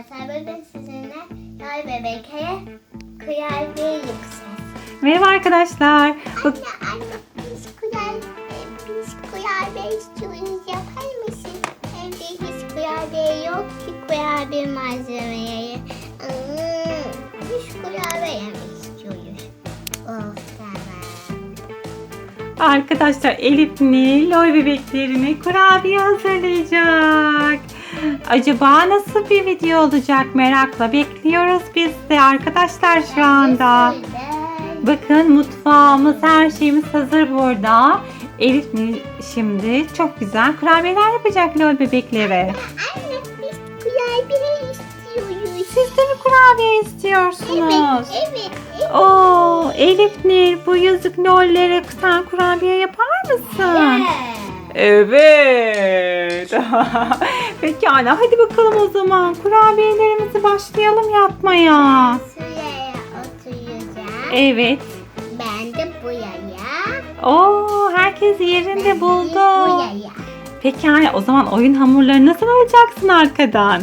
arkadaşlar. Bugün sizinle yay bebeğe kurabiye yapacağız. Merhaba arkadaşlar. Anne anne biz kurabiye, biz kurabiye istiyoruz yapar mısın? Evde hiç kurabiye yok ki kurabiye malzemeleri. Hmm, biz kurabiye yemek istiyoruz. Of tamam. Arkadaşlar Elif Nil Loy bebeklerine kurabiye hazırlayacak. Acaba nasıl bir video olacak merakla bekliyoruz biz de arkadaşlar şu anda. Bakın mutfağımız her şeyimiz hazır burada. Elif şimdi çok güzel kurabiyeler yapacak Loy bebeklere. Anne biz kurabiye istiyoruz. Siz de mi kurabiye istiyorsunuz? Evet, evet, evet. Oo, Elif Nil bu yazık lollere sen kurabiye yapar mısın? Evet. Pekala hadi bakalım o zaman kurabiyelerimizi başlayalım yapmaya. Şuraya oturacağım. Evet. Ben de buraya. Oo herkes yerinde buldu. Buraya. Pekala o zaman oyun hamurlarını nasıl alacaksın arkadan?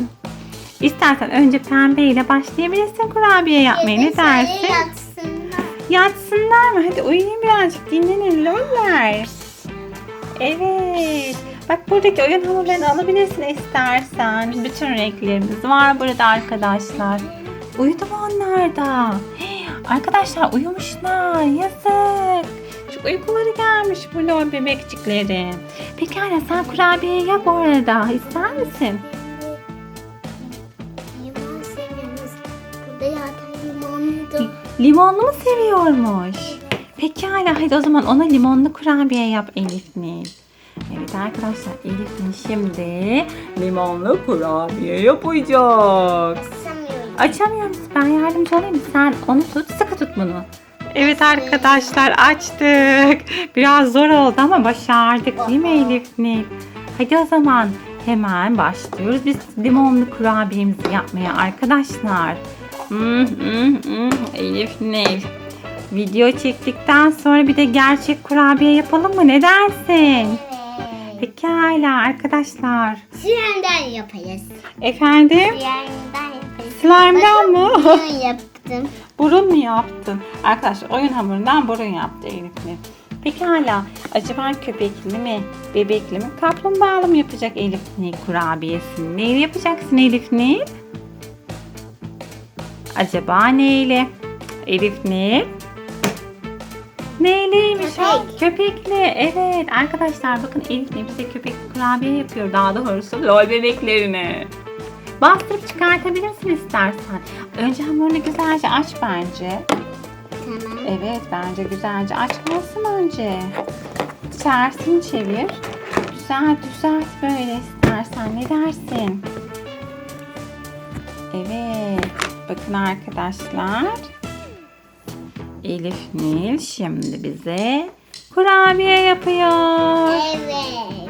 İstersen önce pembe ile başlayabilirsin kurabiye yapmaya. Ne dersin? yatsınlar. Yatsınlar mı? Hadi uyuyun birazcık dinlenin loller. Evet. Bak buradaki oyun hamurlarını alabilirsin istersen. Bütün renklerimiz var burada arkadaşlar. Uyudu mu onlar da? Hey, Arkadaşlar uyumuşlar. Yazık. Çok uykuları gelmiş bu lol bebekçiklerin. Pekala sen kurabiye yap orada. İster misin? Limon seviyoruz. Burada zaten limonlu. Limonlu mu seviyormuş? Pekala hadi o zaman ona limonlu kurabiye yap Elif Nil. Evet arkadaşlar Elif Nil şimdi limonlu kurabiye yapacak. Sanmıyorum. Açamıyor musun? Ben yardımcı olayım? Sen onu tut, sıkı tut bunu. Evet arkadaşlar açtık. Biraz zor oldu ama başardık değil mi Elif Nil? Hadi o zaman hemen başlıyoruz. Biz limonlu kurabiyemizi yapmaya arkadaşlar. Hmm, hmm, hmm. Elif Nil. Video çektikten sonra bir de gerçek kurabiye yapalım mı? Ne dersin? Pekala arkadaşlar. Süremden yaparız. Efendim? Süremden yaparız. Slime'dan mı? Bunu yaptım. Burun mu yaptın? Arkadaşlar oyun hamurundan burun yaptı Elif'le. Pekala. Acaba köpekli mi, bebekli mi, kaplumbağalı mı yapacak Elif Nil kurabiyesini? Neyle yapacaksın Elif Nil? Acaba neyle? Elif Nil? Neyleymiş o? Köpek. Köpekli. Evet arkadaşlar bakın Elif Nil bize köpekli kurabiye yapıyor. Daha doğrusu lol bebeklerine. Bastırıp çıkartabilirsin istersen. Önce hamurunu güzelce aç bence. Tamam. Evet bence güzelce açmalısın önce. Tersini çevir. Güzel düzelt böyle istersen. Ne dersin? Evet. Bakın arkadaşlar. Elif Nil şimdi bize kurabiye yapıyor. Evet.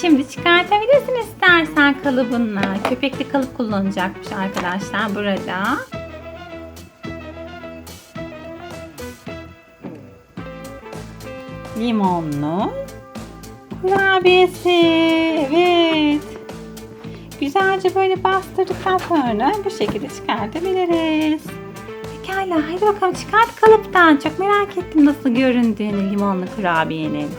Şimdi çıkartabilirsin istersen kalıbınla. Köpekli kalıp kullanacakmış arkadaşlar burada. Limonlu kurabiyesi. Evet. Güzelce böyle bastırdıktan sonra bu şekilde çıkartabiliriz. Hadi bakalım çıkart kalıptan. Çok merak ettim nasıl göründüğünü limonlu kurabiyenin.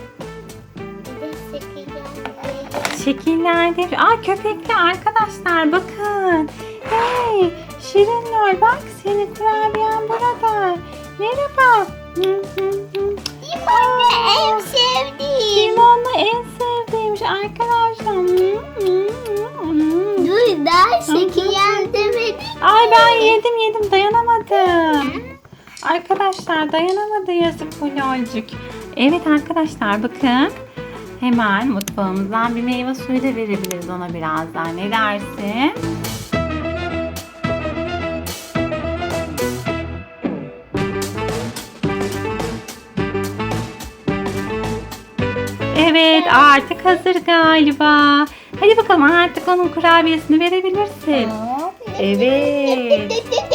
Şekillendir. Aa köpekli arkadaşlar bakın. Hey Şirin Lol bak senin kurabiyen burada. Merhaba. Limonlu en sevdiğim. Limonlu en sevdiğimmiş arkadaşlar. Hı, hı. Dur daha şekillen demedim. Ay ben yedim yedim dayanamadım. Arkadaşlar dayanamadı yazık bu lolcuk. Evet arkadaşlar bakın. Hemen mutfağımızdan bir meyve suyu da verebiliriz ona birazdan. Ne dersin? Evet artık hazır galiba. Hadi bakalım artık onun kurabiyesini verebilirsin. Evet.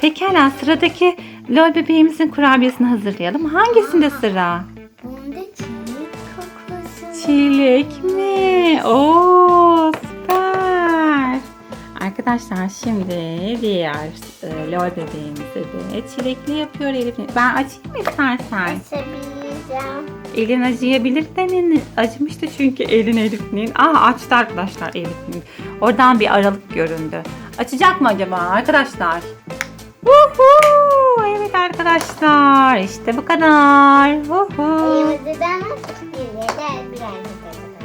Pekala sıradaki lol bebeğimizin kurabiyesini hazırlayalım. Hangisinde sıra? Bunda çilek koklasın. Çilek mi? Oo süper. Arkadaşlar şimdi diğer e, lol bebeğimize de çilekli yapıyor Elif. Ben açayım mı istersen? Açabileceğim. Elin acıyabilir demin acımıştı çünkü elin Elif'in. Ah açtı arkadaşlar Elif'in. Oradan bir aralık göründü. Açacak mı acaba arkadaşlar? Woohoo! Evet arkadaşlar işte bu kadar. Acıdı.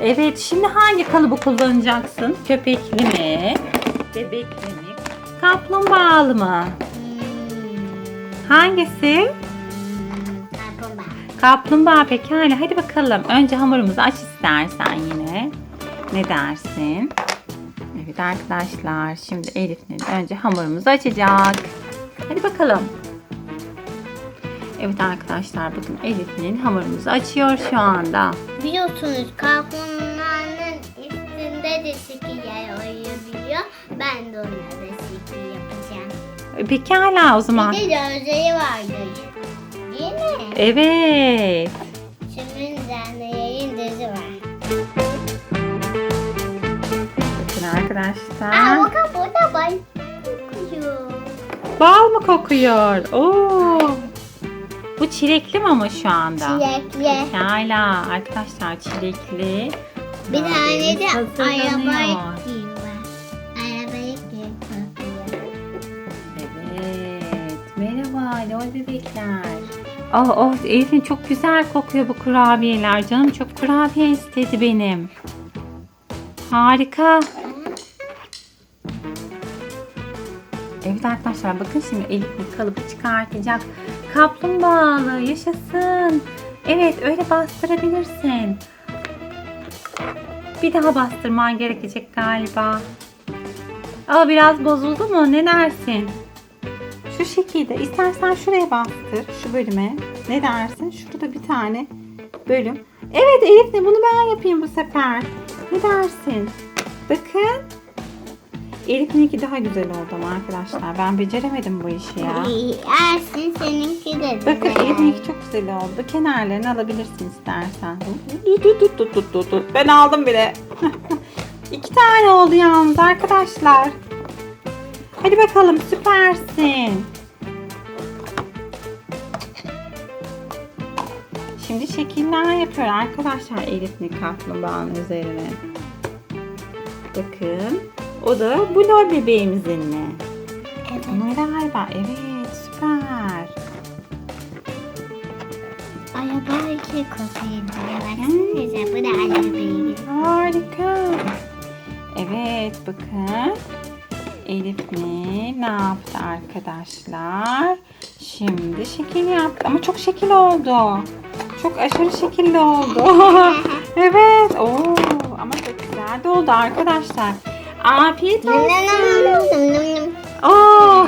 Evet şimdi hangi kalıbı kullanacaksın? Köpekli mi? Bebekli mi? Kaplumbağalı mı? Hmm. Hangisi? Kaplumbağa. Pekala hadi bakalım. Önce hamurumuzu aç istersen yine. Ne dersin? Evet arkadaşlar şimdi Elif'in önce hamurumuzu açacak. Hadi bakalım. Evet arkadaşlar bakın Elif'in hamurumuzu açıyor şu anda. Biliyorsunuz kaplumbağanın üstünde de şekiller oyabiliyor. Ben de onlara şekil yapacağım. Pekala o zaman. Bir de gözleri. Değil mi? Evet. Şimdi zannelerin gözü var. Bakın Aa arkadaşlar. bakın burada bal kokuyor. Bal mı kokuyor? Oo. Bu çilekli mi ama şu anda? Çilekli. Pekala arkadaşlar çilekli. Bir tane de araba hazırlanıyor. gibi var. Araba gibi kokuyor. Evet. Merhaba lol bebekler. Oh oh Elif'in çok güzel kokuyor bu kurabiyeler. Canım çok kurabiye istedi benim. Harika. Evet arkadaşlar bakın şimdi Elif bir kalıbı çıkartacak. Kaplumbağalı yaşasın. Evet öyle bastırabilirsin. Bir daha bastırman gerekecek galiba. Aa biraz bozuldu mu? Ne dersin? Şu şekilde. İstersen şuraya bastır. Şu bölüme. Ne dersin? Şurada bir tane bölüm. Evet Elif de bunu ben yapayım bu sefer. Ne dersin? Bakın. Elif'inki daha güzel oldu ama arkadaşlar. Ben beceremedim bu işi ya. Ersin seninki de Bakın güzel. Elif'inki çok güzel oldu. Kenarlarını alabilirsin istersen. Dur dur dur dur dur. Ben aldım bile. İki tane oldu yalnız arkadaşlar. Hadi bakalım süpersin. Şimdi şekiller yapıyor arkadaşlar Elif'in kaplumbağanın üzerine. Bakın. O da bu lol bebeğimizin mi? Evet. Bunlar galiba. Evet süper. Araba iki kokuyor. Baksanıza bu da araba gibi. Harika. Evet bakın. Elif ne, ne yaptı arkadaşlar? Şimdi şekil yaptı. Ama çok şekil oldu. Çok aşırı şekilli oldu. evet. Oo, ama çok güzel de oldu arkadaşlar. Afiyet olsun. Oo.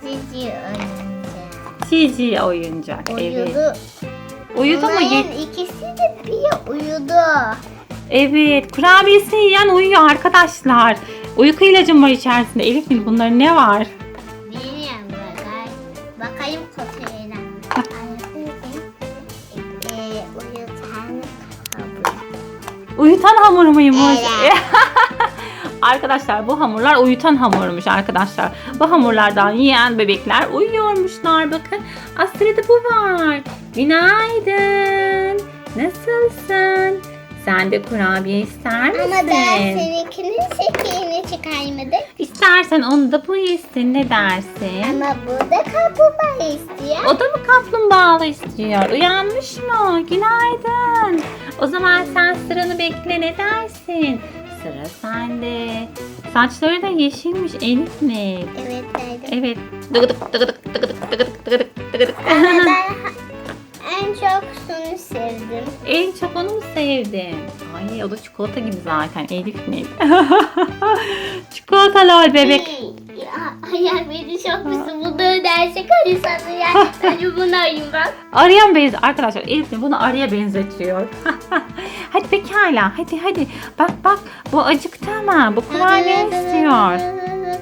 Cici oyuncak. Cici oyuncak. Evet. Uyudu. Uyudu mu? Bunların Ye- ikisi de bir uyudu. Evet, kurabiyesini yiyen uyuyor arkadaşlar. Uyku ilacım var içerisinde. Elif Nil bunların ne var? Uyutan hamur muymuş? Evet. arkadaşlar bu hamurlar uyutan hamurmuş arkadaşlar. Bu hamurlardan yiyen bebekler uyuyormuşlar. Bakın Astra'da bu var. Günaydın. Nasılsın? Sen de kurabiye ister misin? Ama ben seninkinin şekerini çıkarmadım. İstersen onu da bu yesin. Ne dersin? Ama bu da kaplumbağa istiyor. O da mı kaplumbağalı istiyor? Uyanmış mı? Günaydın. O zaman sen sıranı bekle ne dersin? Sıra sende. Saçları da yeşilmiş Elif mi? Evet dedim. Evet. Dıgıdık dıgıdık dıgıdık dıgıdık dıgıdık dıgıdık. Ama ben en çok şunu sevdim. en çok onu mu sevdin? Ay o da çikolata gibi zaten Elif mi? Çikolata lol bebek. Ya, ya beni çok musun? Bunu derse karı sana gerçekten bunu arayayım bak. Arıya benziyor. Arkadaşlar Elif bunu arıya benzetiyor. hadi pekala. Hadi hadi. Bak bak bu acıktı ama. Bu kurabiye istiyor.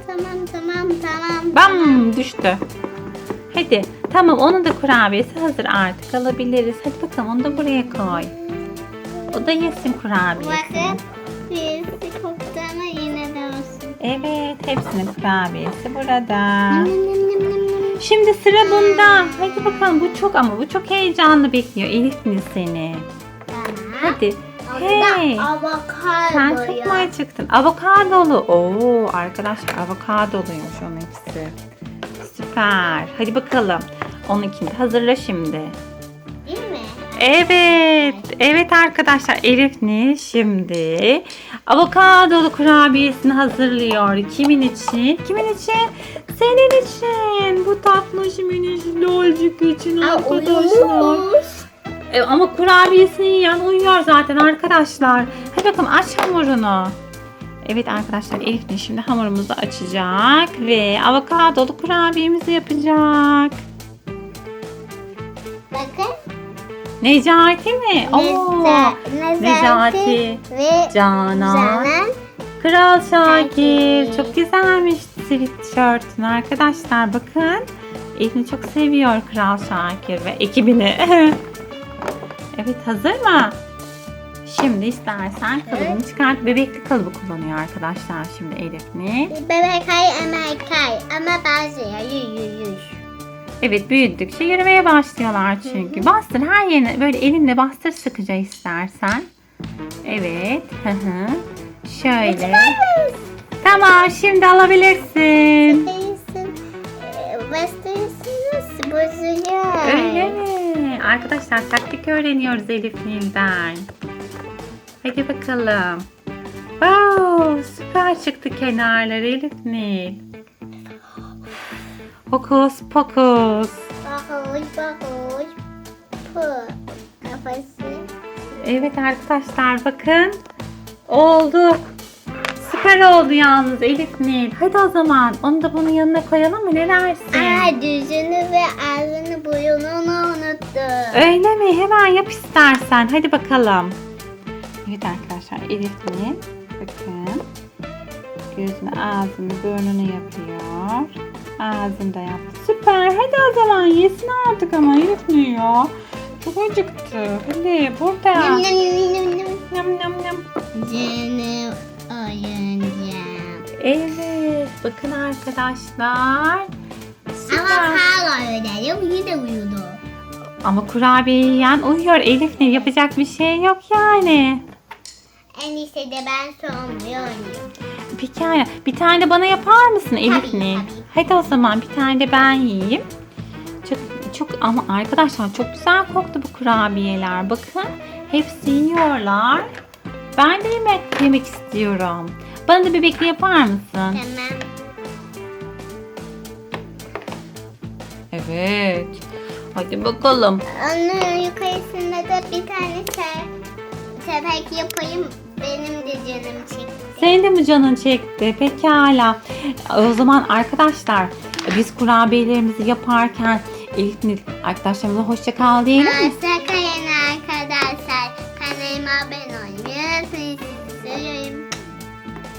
Tamam tamam tamam. Bam düştü. Hadi tamam onun da kurabiyesi hazır artık alabiliriz. Hadi bakalım onu da buraya koy. O da yesin kurabiyesini. Bakın birisi ama yine de olsun. Evet hepsinin kurabiyesi burada. Şimdi sıra bunda. Hadi bakalım bu çok ama bu çok heyecanlı bekliyor Elif mi seni? Hadi. Hey. avokado Sen çok mu ya. acıktın? Avokadolu. Oo arkadaşlar avokadoluymuş onunkisi. Süper. Hadi bakalım. Onunkini de hazırla şimdi. Değil mi? Evet. Evet arkadaşlar Elif ne şimdi avokadolu kurabiyesini hazırlıyor. Kimin için? Kimin için? Senin için. Bu tatlış minik lolcuk için Aa, arkadaşlar. uyumuş. E, ama kurabiyesini yiyen uyuyor zaten arkadaşlar. Hadi bakalım aç hamurunu. Evet arkadaşlar Elif de şimdi hamurumuzu açacak ve avokadolu kurabiyemizi yapacak. Necati mi? Oo, Necati, ve Canan, Canan. Kral Şakir. Çok güzelmiş sweatshirt'ün arkadaşlar. Bakın Elif'i çok seviyor Kral Şakir ve ekibini. evet hazır mı? Şimdi istersen kalıbını çıkart. Bebekli kalıbı kullanıyor arkadaşlar şimdi Elif'ni. Bebek hay emek hay ama bazı ya yürüyüş. Evet büyüdükçe yürümeye başlıyorlar çünkü. Bastır her yerine böyle elinle bastır sıkıca istersen. Evet. Hı hı. Şöyle. Tamam şimdi alabilirsin. Ee. Öyle mi? Arkadaşlar taktik öğreniyoruz Elif Nil'den. Hadi bakalım. Wow, süper çıktı kenarlar Elif Nil. Hokus pokus. Pu. Kafası. Evet arkadaşlar bakın. Oldu. Süper oldu yalnız Elif Nil. Hadi o zaman onu da bunun yanına koyalım mı? Ne dersin? Aa düzünü ve ağzını burnunu unuttum. Öyle mi? Hemen yap istersen. Hadi bakalım. Evet arkadaşlar Elif Nil. Bakın. Gözünü, ağzını, burnunu yapıyor. Ağzını da yaptı. Süper. Hadi o zaman yesin artık ama ya. Çok acıktı. Hadi burada. Yam yam yam. Canım oyuncağım. Evet. Bakın arkadaşlar. Ama Süper. hala öyle. De uyudu. Ama kurabiye yiyen uyuyor Elif Nil. Yapacak bir şey yok yani. En iyisi de ben sonluyor oynayayım. Pekala. Bir tane de bana yapar mısın Elif Tabii, Nil? tabii. Hadi o zaman bir tane de ben yiyeyim. Çok çok ama arkadaşlar çok güzel koktu bu kurabiyeler. Bakın hepsi yiyorlar. Ben de yemek yemek istiyorum. Bana da bebekli yapar mısın? Tamam. Evet. Hadi bakalım. Onun yukarısında da bir tane se sepek yapayım. Benim de canım çekti. Senin de mi canın çekti? Pekala. O zaman arkadaşlar biz kurabiyelerimizi yaparken Elif Nil arkadaşlarımıza hoşça kal diyelim mi?